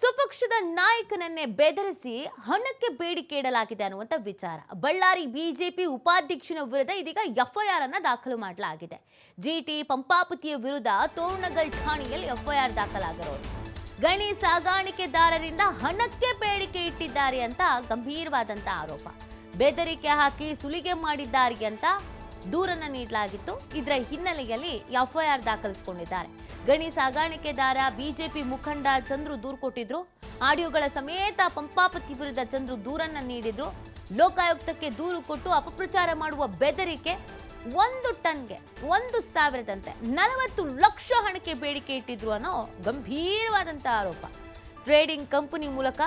ಸ್ವಪಕ್ಷದ ನಾಯಕನನ್ನೇ ಬೆದರಿಸಿ ಹಣಕ್ಕೆ ಬೇಡಿಕೆ ಇಡಲಾಗಿದೆ ಅನ್ನುವಂಥ ವಿಚಾರ. ಬಳ್ಳಾರಿ ಬಿಜೆಪಿ ಉಪಾಧ್ಯಕ್ಷನ ವಿರುದ್ಧ ಇದೀಗ ಎಫ್ಐಆರ್ ಅನ್ನ ದಾಖಲು ಮಾಡಲಾಗಿದೆ. ಜಿಟಿ ಪಂಪಾಪತಿಯ ವಿರುದ್ಧ ತೋರಣಗಲ್ ಠಾಣೆಯಲ್ಲಿ ಎಫ್ಐಆರ್ ದಾಖಲಾಗಿರೋದು ಗಣಿ ಸಾಗಾಣಿಕೆದಾರರಿಂದ ಹಣಕ್ಕೆ ಬೇಡಿಕೆ ಇಟ್ಟಿದ್ದಾರೆ ಅಂತ ಗಂಭೀರವಾದಂತ ಆರೋಪ. ಬೆದರಿಕೆ ಹಾಕಿ ಸುಲಿಗೆ ಮಾಡಿದ್ದಾರೆ ಅಂತ ದೂರನ್ನ ನೀಡಲಾಗಿತ್ತು. ಇದರ ಹಿನ್ನೆಲೆಯಲ್ಲಿ ಎಫ್ಐಆರ್ ದಾಖಲಿಸಿಕೊಂಡಿದ್ದಾರೆ. ಗಣಿ ಸಾಗಾಣಿಕೆದಾರ ಬಿಜೆಪಿ ಮುಖಂಡ ಚಂದ್ರು ದೂರು ಕೊಟ್ಟಿದ್ರು. ಆಡಿಯೋಗಳ ಸಮೇತ ಪಂಪಾಪತಿ ವಿರುದ್ಧ ಚಂದ್ರು ದೂರನ್ನ ನೀಡಿದ್ರು. ಲೋಕಾಯುಕ್ತಕ್ಕೆ ದೂರು ಕೊಟ್ಟು ಅಪಪ್ರಚಾರ ಮಾಡುವ ಬೆದರಿಕೆ ಒಂದು ಟನ್ಗೆ, ಒಂದು ಸಾವಿರದಂತೆ ನಲವತ್ತು ಲಕ್ಷ ಹಣಕ್ಕೆ ಬೇಡಿಕೆ ಇಟ್ಟಿದ್ರು ಅನ್ನೋ ಗಂಭೀರವಾದಂಥ ಆರೋಪ. ಟ್ರೇಡಿಂಗ್ ಕಂಪನಿ ಮೂಲಕ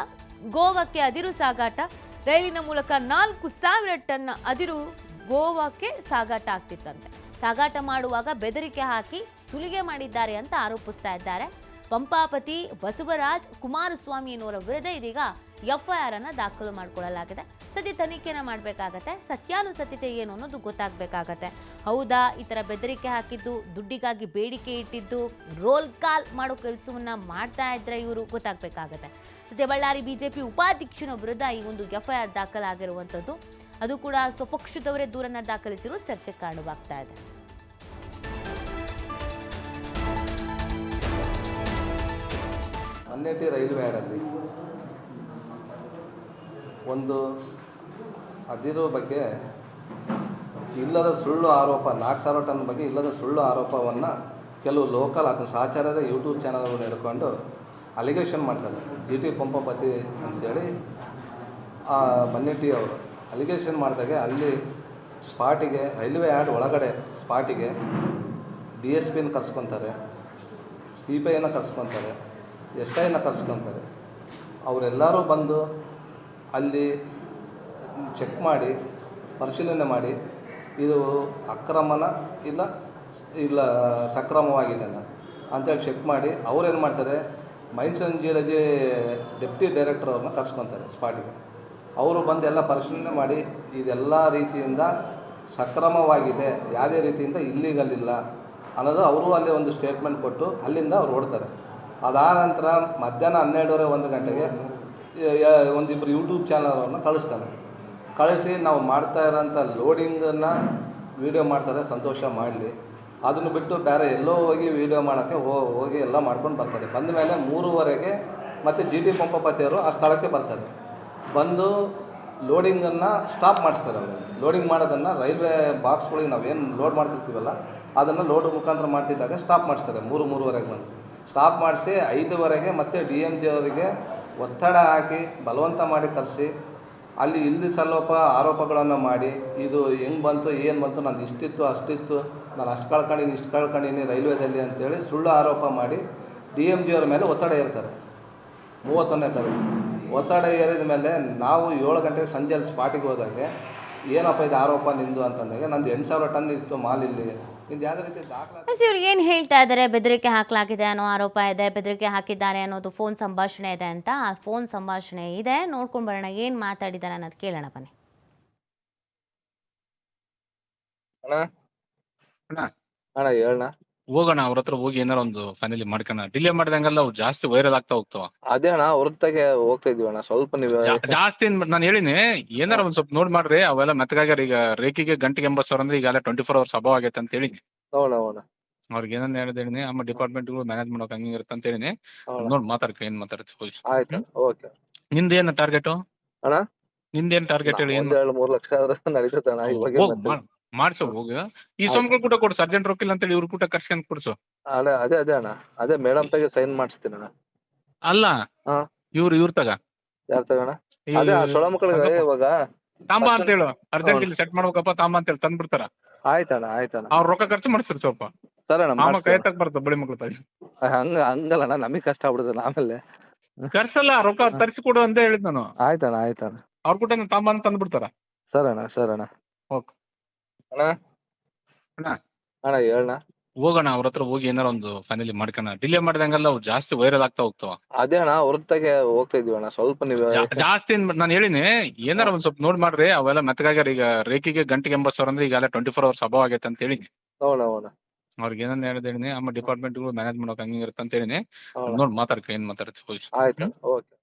ಗೋವಾಕ್ಕೆ ಅದಿರು ಸಾಗಾಟ, ರೈಲಿನ ಮೂಲಕ ನಾಲ್ಕು ಸಾವಿರ ಟನ್ ಅದಿರು ಗೋವಾಕ್ಕೆ ಸಾಗಾಟ ಆಗ್ತಿತ್ತಂತೆ. ಸಾಗಾಟ ಮಾಡುವಾಗ ಬೆದರಿಕೆ ಹಾಕಿ ಸುಲಿಗೆ ಮಾಡಿದ್ದಾರೆ ಅಂತ ಆರೋಪಿಸ್ತಾ ಇದ್ದಾರೆ. ಪಂಪಾಪತಿ ಬಸವರಾಜ್ ಕುಮಾರಸ್ವಾಮಿ ಎನ್ನುವರ ವಿರುದ್ಧ ಇದೀಗ ಎಫ್ಐಆರ್ ಅನ್ನು ದಾಖಲು ಮಾಡಿಕೊಳ್ಳಲಾಗಿದೆ. ಸದ್ಯ ತನಿಖೆನ ಮಾಡಬೇಕಾಗತ್ತೆ, ಸತ್ಯಾನುಸತ್ಯತೆ ಏನು ಅನ್ನೋದು ಗೊತ್ತಾಗಬೇಕಾಗತ್ತೆ. ಹೌದಾ, ಈ ಥರ ಬೆದರಿಕೆ ಹಾಕಿದ್ದು, ದುಡ್ಡಿಗಾಗಿ ಬೇಡಿಕೆ ಇಟ್ಟಿದ್ದು, ರೋಲ್ ಕಾಲ್ ಮಾಡೋ ಕೆಲಸವನ್ನು ಮಾಡ್ತಾ ಇದ್ರೆ ಇವರು ಗೊತ್ತಾಗಬೇಕಾಗತ್ತೆ. ಸದ್ಯ ಬಳ್ಳಾರಿ ಬಿಜೆಪಿ ಉಪಾಧ್ಯಕ್ಷನ ವಿರುದ್ಧ ಈ ಒಂದು ಎಫ್ಐಆರ್ ದಾಖಲಾಗಿರುವಂಥದ್ದು ಅದು ಕೂಡ ಸ್ವಪಕ್ಷದವರೇ ದೂರನ್ನ ದಾಖಲಿಸಿರುವ ಚರ್ಚೆ ಕಾರಣವಾಗ್ತಾ ಇದೆ. ಮನ್ನೆಟ್ಟಿ ರೈಲ್ವೆ ಯಾರ್ಡಲ್ಲಿ ಒಂದು ಅದಿರೋ ಬಗ್ಗೆ ಇಲ್ಲದ ಸುಳ್ಳು ಆರೋಪ ನಾಲ್ಕು ಸಾವಿರ ಟನ್ ಬಗ್ಗೆ ಇಲ್ಲದ ಸುಳ್ಳು ಆರೋಪವನ್ನು ಕೆಲವು ಲೋಕಲ್ ಅದನ್ನ ಸಹಚಾರದ ಯೂಟ್ಯೂಬ್ ಚಾನಲ್ ಹಿಡ್ಕೊಂಡು ಅಲಿಗೇಷನ್ ಮಾಡ್ತಾರೆ. ಜಿ ಟಿ ಪಂಪಪತಿ ಅಂತೇಳಿ ಆ ಮನ್ನೆಟ್ಟಿ ಅವರು. ಅಲಿಗೇಷನ್ ಮಾಡಿದಾಗ ಅಲ್ಲಿ ಸ್ಪಾಟಿಗೆ ರೈಲ್ವೆ ಆ್ಯಡ್ ಒಳಗಡೆ ಸ್ಪಾಟಿಗೆ ಡಿ ಎಸ್ ಪಿನ ಕರ್ಸ್ಕೊತಾರೆ ಸಿ ಪಿ ಐನ ಕರ್ಸ್ಕೊತಾರೆ ಎಸ್ ಐನ ಕರ್ಸ್ಕೊತಾರೆ. ಅವರೆಲ್ಲರೂ ಬಂದು ಅಲ್ಲಿ ಚೆಕ್ ಮಾಡಿ, ಪರಿಶೀಲನೆ ಮಾಡಿ, ಇದು ಅಕ್ರಮನ ಇಲ್ಲ ಇಲ್ಲ ಸಕ್ರಮವಾಗಿದೆನ ಅಂತೇಳಿ ಚೆಕ್ ಮಾಡಿ, ಅವ್ರೇನು ಮಾಡ್ತಾರೆ mines and geology deputy director ಅವ್ರನ್ನ ಕರ್ಸ್ಕೊತಾರೆ ಸ್ಪಾಟಿಗೆ ಅವರು ಬಂದು ಎಲ್ಲ ಪರಿಶೀಲನೆ ಮಾಡಿ, ಇದೆಲ್ಲ ರೀತಿಯಿಂದ ಸಕ್ರಮವಾಗಿದೆ, ಯಾವುದೇ ರೀತಿಯಿಂದ ಇಲ್ಲಿಗಲ್ಲ ಇಲ್ಲ ಅನ್ನೋದು ಅವರು ಅಲ್ಲಿ ಒಂದು ಸ್ಟೇಟ್ಮೆಂಟ್ ಕೊಟ್ಟು ಅಲ್ಲಿಂದ ಅವ್ರು ಓಡ್ತಾರೆ. ಅದಾದ ನಂತರ ಮಧ್ಯಾಹ್ನ ಹನ್ನೆರಡುವರೆ ಒಂದು ಗಂಟೆಗೆ ಒಂದಿಬ್ಬರು ಯೂಟ್ಯೂಬ್ ಚಾನಲ್ನ ಕಳಿಸ್ತಾರೆ. ಕಳಿಸಿ ನಾವು ಮಾಡ್ತಾ ಇರೋಂಥ ಲೋಡಿಂಗನ್ನು ವೀಡಿಯೋ ಮಾಡ್ತಾರೆ, ಸಂತೋಷ ಮಾಡಲಿ. ಅದನ್ನು ಬಿಟ್ಟು ಬೇರೆ ಎಲ್ಲೋ ಹೋಗಿ ವೀಡಿಯೋ ಮಾಡೋಕ್ಕೆ ಹೋಗಿ ಎಲ್ಲ ಮಾಡ್ಕೊಂಡು ಬರ್ತಾರೆ. ಬಂದ ಮೇಲೆ ಮೂರುವರೆಗೆ ಮತ್ತು ಜಿ ಟಿ ಪಂಪಪತಿಯವರು ಆ ಸ್ಥಳಕ್ಕೆ ಬರ್ತಾರೆ. ಬಂದು ಲೋಡಿಂಗನ್ನು ಸ್ಟಾಪ್ ಮಾಡಿಸ್ತಾರೆ ಅವರು. ಲೋಡಿಂಗ್ ಮಾಡೋದನ್ನು ರೈಲ್ವೆ ಬಾಕ್ಸ್ಗಳಿಗೆ ನಾವೇನು ಲೋಡ್ ಮಾಡ್ತಿರ್ತೀವಲ್ಲ, ಅದನ್ನು ಲೋಡ್ ಮುಖಾಂತರ ಮಾಡ್ತಿದ್ದಾಗ ಸ್ಟಾಪ್ ಮಾಡಿಸ್ತಾರೆ ಮೂರು, ಮೂರುವರೆಗೆ ಬಂದು. ಸ್ಟಾಪ್ ಮಾಡಿಸಿ ಐದುವರೆಗೆ ಮತ್ತೆ ಡಿ ಎಂ ಜಿ ಅವರಿಗೆ ಒತ್ತಡ ಹಾಕಿ ಬಲವಂತ ಮಾಡಿ ಕರೆಸಿ, ಅಲ್ಲಿ ಇಲ್ಲಿ ಸ್ವಲ್ಪ ಆರೋಪಗಳನ್ನು ಮಾಡಿ, ಇದು ಹೆಂಗೆ ಬಂತು, ಏನು ಬಂತು, ನಾನು ಇಷ್ಟಿತ್ತು, ಅಷ್ಟಿತ್ತು, ನಾನು ಅಷ್ಟು ಕಳ್ಕೊಂಡಿನಿ, ಇಷ್ಟು ಕಳ್ಕೊಂಡಿನಿ ರೈಲ್ವೇದಲ್ಲಿ ಅಂತೇಳಿ ಸುಳ್ಳು ಆರೋಪ ಮಾಡಿ ಡಿ ಎಂ ಜಿ ಅವ್ರ ಮೇಲೆ ಒತ್ತಡ ಇರ್ತಾರೆ ಮೂವತ್ತೊಂದನೇ ತಾರೀಕು. ಒತ್ತಡ ಏರಿದ ಮೇಲೆ ನಾವು ಏಳು ಗಂಟೆಗೆ ಸಂಜೆ ಅಲ್ಲಿ ಸ್ಪಾಟಿಗೆ ಹೋದಾಗೆ ಏನಪ್ಪ ಇದು ಆರೋಪ ನಿಂದು ಅಂತಂದಾಗ ನಂದು ಎಂಟು ಸಾವಿರ ಟನ್ ಇತ್ತು ಮಾಲ್ ಇಲ್ಲಿ. ನಿಂದು ಯಾವುದೇ ರೀತಿ ದಾಖಲಾತಿ ಎಸ್ ಇವ್ರು ಏನು ಹೇಳ್ತಾ ಇದ್ದಾರೆ ಬೆದರಿಕೆ ಹಾಕಲಾಗಿದೆ ಅನ್ನೋ ಆರೋಪ ಇದೆ ಬೆದರಿಕೆ ಹಾಕಿದ್ದಾರೆ ಅನ್ನೋದು ಫೋನ್ ಸಂಭಾಷಣೆ ಇದೆ ಅಂತ. ಆ ಫೋನ್ ಸಂಭಾಷಣೆ ಇದೆ ನೋಡ್ಕೊಂಡು ಬರೋಣ ಏನು ಮಾತಾಡಿದ್ದಾರೆ ಅನ್ನೋದು ಕೇಳೋಣ ಬನ್ನಿ. ಅಣ್ಣ? ಅಣ್ಣ? ಅಣ್ಣ ಹೇಳಣ್ಣ. ಹೋಗೋಣ ಅವ್ರ ಹತ್ರ ಹೋಗಿ ಏನಾರ ಒಂದು ಫೈನಲಿ ಮಾಡ್ಕೋಣ ಡಿಲೇ ಮಾಡಿದಂಗೆಲ್ಲ ಅವು ಜಾಸ್ತಿ ವೈರಲ್ ಆಗ್ತಾ ಹೋಗ್ತಾವ. ಅದೇ ಅಣ್ಣ ಹೊರತಾಗೆ ಹೋಗ್ತಾ ಇದೀವಿ ಅಣ್ಣ ಸ್ವಲ್ಪ ನೀವು ಜಾ- ಜಾಸ್ತಿ ನಾನು ಹೇಳಿನಿ ಏನಾರ ಒಂದ್ ಸ್ವಲ್ಪ ನೋಡ್ ಮಾಡ್ರಿ ಅವೆಲ್ಲ ಮೆತ್ತಗಾಗ್ಯಾರ ಈಗ ರೇಖಿಗೆ ಗಂಟೆಗೆ ಎಂಬತ್ತು ಸಾವಿರ ಅಂದ್ರೆ ಈಗಾಗಲೇ ಟ್ವೆಂಟಿ ಫೋರ್ ಅವರ್ಸ್ ಅಭಾವ ಆಗೈತೆ ಅಂತ ಹೇಳಿನಿ. ಅವ್ರಿಗೆ ಏನನ್ನ ಹೇಳಿದ್ ಹೇಳಿನಿ ಡಿಪಾರ್ಟ್ಮೆಂಟ್ಗಳು ಮ್ಯಾನೇಜ್ ಮಾಡೋಕೆ ಹಂಗೆ ಇರುತ್ತೆ ಅಂತ ಹೇಳಿನಿ. ನೋಡ್ ಮಾತಾಡ್ಕ ಏನ್ ಮಾತಾಡ್ತೀವಿ ಹೋಗಿ. ಆಯ್ತು ಓಕೆ ನಿಂದ ಏನ್ ಟಾರ್ಗೆಟ್ ಅಣ್ಣ? ನಿಂದೇನ್ ಟಾರ್ಗೆಟ್ ಹೇಳಿ ಏನ್ ಒಂದ್ ಎರಡು ಮೂರ್ ಲಕ್ಷ ಆದ್ರೆ ನಡೀತದೆ ಅಣ್ಣ ಇವಾಗ ಹೋಗ್ ಮಾಡ್- ಮಾಡ್ಸು ಹೋಗ. ಈ ಸೋಮ್ಗಳು ಕೂಡ ಕೊಡ್ಸು ಅರ್ಜೆಂಟ್ ರೊಕ್ಕಿಲ್ಲ ಅಂತೇಳಿ ಇವ್ರ ಕೂಟ ಕರ್ಸ್ಕೊಂಡ್ ಕೊಡ್ಸು. ಅಲ್ಲ ಅದೇ ಅದೇ ಅಣ್ಣ. ಅದೇ ಮೇಡಮ್ ತಗ ಸೈನ್ ಮಾಡಿಸ್ತೀನಿ ಅಣ್ಣ. ಅಲ್ಲ ಹಾ. ಇವ್ರು ಇವ್ರ ತಗ? ಯಾರ್ ತಗೋಣ ಅದೇ ಆ ಸೊಳ ಮಕ್ಕಳಿಗೆ ಇವಾಗ ತಾಂಬ ಅಂತ ಹೇಳು ಅರ್ಜೆಂಟ್. ಇಲ್ಲಿ ಸೆಟ್ ಮಾಡ್ಬೇಕಪ್ಪ ತಾಂಬ ಅಂತ ಹೇಳಿ ತಂದ್ಬಿಡ್ತಾರ ಆಯ್ತಣ್ಣ ಆಯ್ತಣ್ಣ ಅವ್ರ ರೊಕ್ಕ ಖರ್ಚು ಮಾಡಿಸ್ರಿ ಸ್ವಲ್ಪ. ಸರಿ ಅಣ್ಣ ಆಮ ಕೈ ಮಾಡ್ಸ್ತೀನಿ. ತಕ್ ಬರ್ತದೆ ಬಳಿ ಮಕ್ಳು ತಾಯಿ. ಹಂಗ ಹಂಗಲ್ಲ ಅಣ್ಣ ನಮಗ್ ಕಷ್ಟ ಆಗ್ಬಿಡುತ್ತೆ ಆಮೇಲೆ. ಕರ್ಸಲ್ಲ ರೊಕ್ಕ ತರ್ಸಿ ಕೊಡು ಅಂತ ಹೇಳಿದ್ ನಾನು. ಆಯ್ತಣ್ಣ ಆಯ್ತಣ್ಣ. ಅವ್ರ ಕೂಟ ತಾಂಬ ಅಂತ ತಂದ್ಬಿಡ್ತಾರ. ಸರಿ ಅಣ್ಣ ಸರಿ ಅಣ್ಣ. ಓಕೆ. ಅಣ್ಣ? ಅಣ್ಣ? ಅಣ್ಣ ಹೇಳಣ್ಣ. ಹೋಗೋಣ ಅವ್ರ ಹತ್ರ ಹೋಗಿ ಏನಾರ ಒಂದು ಫೈನಲಿ ಮಾಡ್ಕೋಣ ಡಿಲೇ ಮಾಡಿದಂಗೆಲ್ಲ ಅವು ಜಾಸ್ತಿ ವೈರಲ್ ಆಗ್ತಾ ಹೋಗ್ತಾವ. ಅದೇ ಅಣ್ಣ ಹೊರತಾಗೆ ಹೋಗ್ತಾ ಇದೀವಿ ಅಣ್ಣ. ಸ್ವಲ್ಪ ನೀವು ಜಾ- ಜಾಸ್ತಿ ನಾನು ಹೇಳಿನಿ ಏನಾರ ಒಂದ್ ಸ್ವಲ್ಪ ನೋಡ್ ಮಾಡ್ರಿ ಅವೆಲ್ಲ ಮೆತ್ತಗಾಗ್ಯಾರ. ಈಗ ರೇಖಿಗೆ ಗಂಟೆಗೆ ಎಂಬತ್ತು ಸಾವಿರ ಅಂದ್ರೆ ಈಗೆಲ್ಲ ಟ್ವೆಂಟಿ ಫೋರ್ ಅವರ್ಸ್ ಅಭಾವ ಆಗೈತೆ ಅಂತ ಹೇಳಿನಿ. ನೋಡ ನೋಡ ಅವ್ರಿಗೆ ಏನನ್ನ ಹೇಳಿದೀನಿ ಆಮೇಲೆ ಡಿಪಾರ್ಟ್ಮೆಂಟ್ಗಳು ಮ್ಯಾನೇಜ್ ಮಾಡೋಕೆ ಹಂಗೆ ಇರುತ್ತೆ ಅಂತ ಹೇಳಿನಿ ನೋಡ್ ಮಾತಾಡ್ಕ ಏನ್ ಮಾತಾಡ್ತೀವಿ ಹೋಗಿ. ಆಯ್ತು ಓಕೆ.